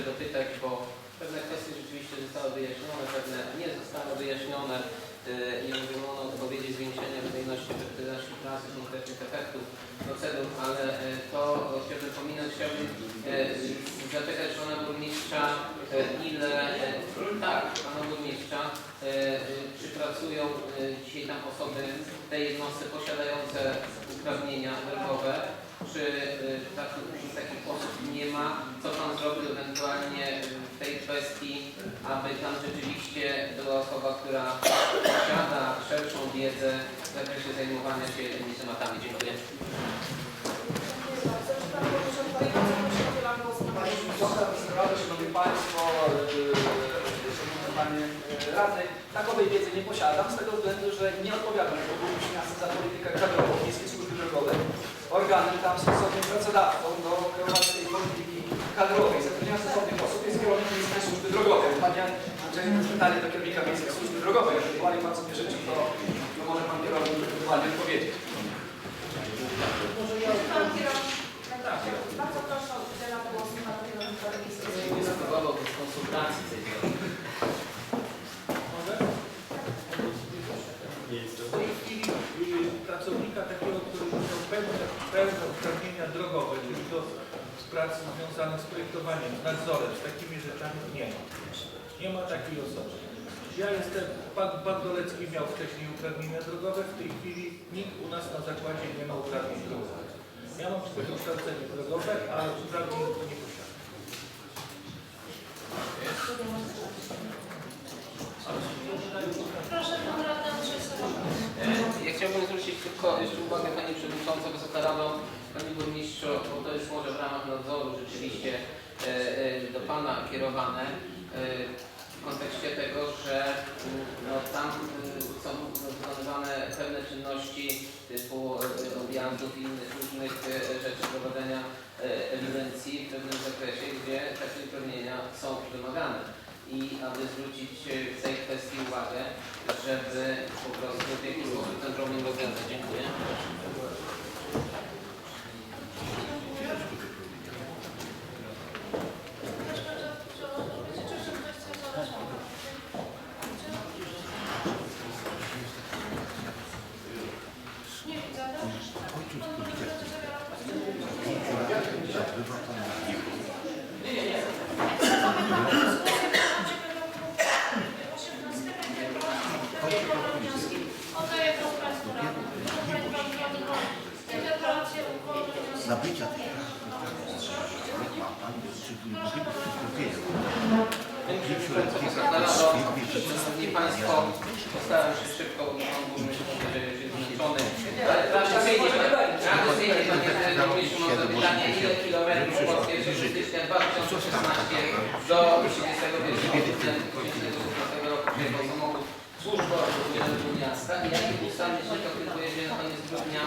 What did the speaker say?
jeszcze dopytać, bo pewne kwestie rzeczywiście zostały wyjaśnione, pewne nie zostały wyjaśnione. Yy, Nie mówiono o odpowiedzi zwiększenia wydajności efektywności pracy, konkretnych efektów procedur, ale yy, to chciałbym pominąć, chciałbym yy, zapytać pana burmistrza, ile, tak, pana burmistrza, czy pracują dzisiaj tam osoby w tej jednostce posiadające uprawnienia drogowe, czy y, tak, takich osób nie ma? Co Pan zrobił ewentualnie y, w tej kwestii, aby tam rzeczywiście była osoba, która posiada szerszą wiedzę w zakresie zajmowania się tymi tematami? Dziękuję. Szanowni Państwo, Szanowny Panie Radny, takowej wiedzy nie posiadam z tego względu, że nie odpowiadam jako burmistrz miasta za politykę kadrową Miejskiej Służby Drogowej. Organem tam stosownym pracodawcą do kierowania tej polityki kadrowej, zatrudnienia stosownych osób jest kierownik Miejskiej Służby Drogowej. Panie To jest pytanie do kierownika Miejskiej Służby Drogowej. Ewentualnie Pan sobie życzy, to, to może Pan kierownik ewentualnie odpowiedzieć. Pan kierownik. Bardzo proszę o udzielenie głosu na kierownika Miejskiego. Nie spróbował bez konsultacji tej drogi. W tej pracownika takiego, który miał pełne, pełne uprawnienia drogowe, czyli do prac związanych z projektowaniem, z nadzorem, z takimi rzeczami nie ma. Nie ma takiej osoby. Ja jestem, pan, pan Dolecki miał wcześniej uprawnienia drogowe, w tej chwili nikt u nas na zakładzie nie ma uprawnień drogowych. Ja mam tylko dokształcenie drogowe, ale uprawnień nie posiadam. Proszę Pan Radny Andrzej Ja chciałbym zwrócić tylko jeszcze uwagę Pani Przewodnicząca, Wysoka Rado, Panie Burmistrzu, bo to jest może w ramach nadzoru rzeczywiście do Pana kierowane e, w kontekście tego, że mm, no, tam e, są wykonywane pewne czynności typu e, objazdów i innych różnych e, rzeczy prowadzenia e, ewidencji w pewnym zakresie, gdzie takie uprawnienia są wymagane i aby zwrócić e, w tej kwestii uwagę, żeby po prostu w jakiś sposób ten problem rozwiązać. Dziękuję. Nie widzę. Pan Burmistrz zabiera Oddaję tą pracę radną. Proszę Pani Radny, interpelację uchwałę wniosek. Nabycia tych praw ma Pan. Szanowni Państwo, postaram się szybko, bo Pan Burmistrz że jest zmęczony. Ale proszę do 31 grudnia 2016 roku. Przejechał samochód służbowy Urzędu Miasta. I jakie ustawy się to kieruje na koniec grudnia